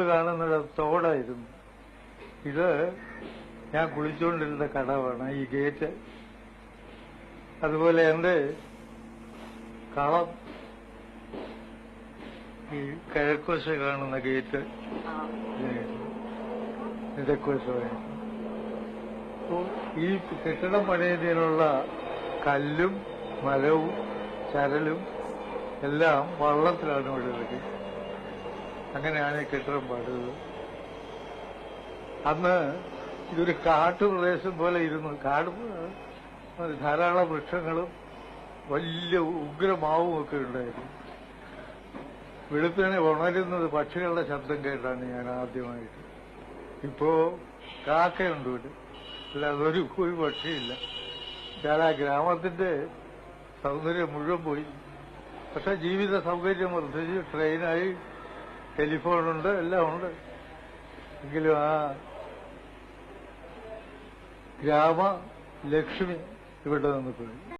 Road കാണുന്നത് തോടായിരുന്നു. ഇത് ഞാൻ കുളിച്ചുകൊണ്ടിരുന്ന കടവാണ് ഈ ഗേറ്റ്. അതുപോലെ എന്റെ കളം ഈ കിഴക്കോശ കാണുന്ന ഗേറ്റ്. കിഴക്കുവശമായിരുന്നു അപ്പോൾ ഈ കെട്ടിടം പണിയുന്നതിനുള്ള കല്ലും മരവും ചരലും എല്ലാം വള്ളത്തിലാണ് ഇവിടെ ഇറക്കി അങ്ങനെയാണ് കെട്ടിടം പാടുന്നത്. അന്ന് ഇതൊരു കാട്ടുപ്രദേശം പോലെ ഇരുന്നു. കാട് ധാരാളം വൃക്ഷങ്ങളും വലിയ ഉഗ്രമാവും ഒക്കെ ഉണ്ടായിരുന്നു. വെളുപ്പിനെ ഉണരുന്നത് പക്ഷികളുടെ ശബ്ദം കേട്ടാണ് ഞാൻ ആദ്യമായിട്ട്. ഇപ്പോ കാക്കയുണ്ട് ഇവിടെ. അല്ല ഒരു ഒരു പക്ഷിയില്ല. ഞാൻ ആ ഗ്രാമത്തിന്റെ സൗന്ദര്യം മുഴുവൻ പോയി. പക്ഷെ ജീവിത സൗകര്യം വർദ്ധിച്ച് ട്രെയിനായി ടെലിഫോണുണ്ട് എല്ലാം ഉണ്ട്. എങ്കിലും ആ ഗ്രാമ ലക്ഷ്മി ഇവിടെ നിന്ന് പോയി.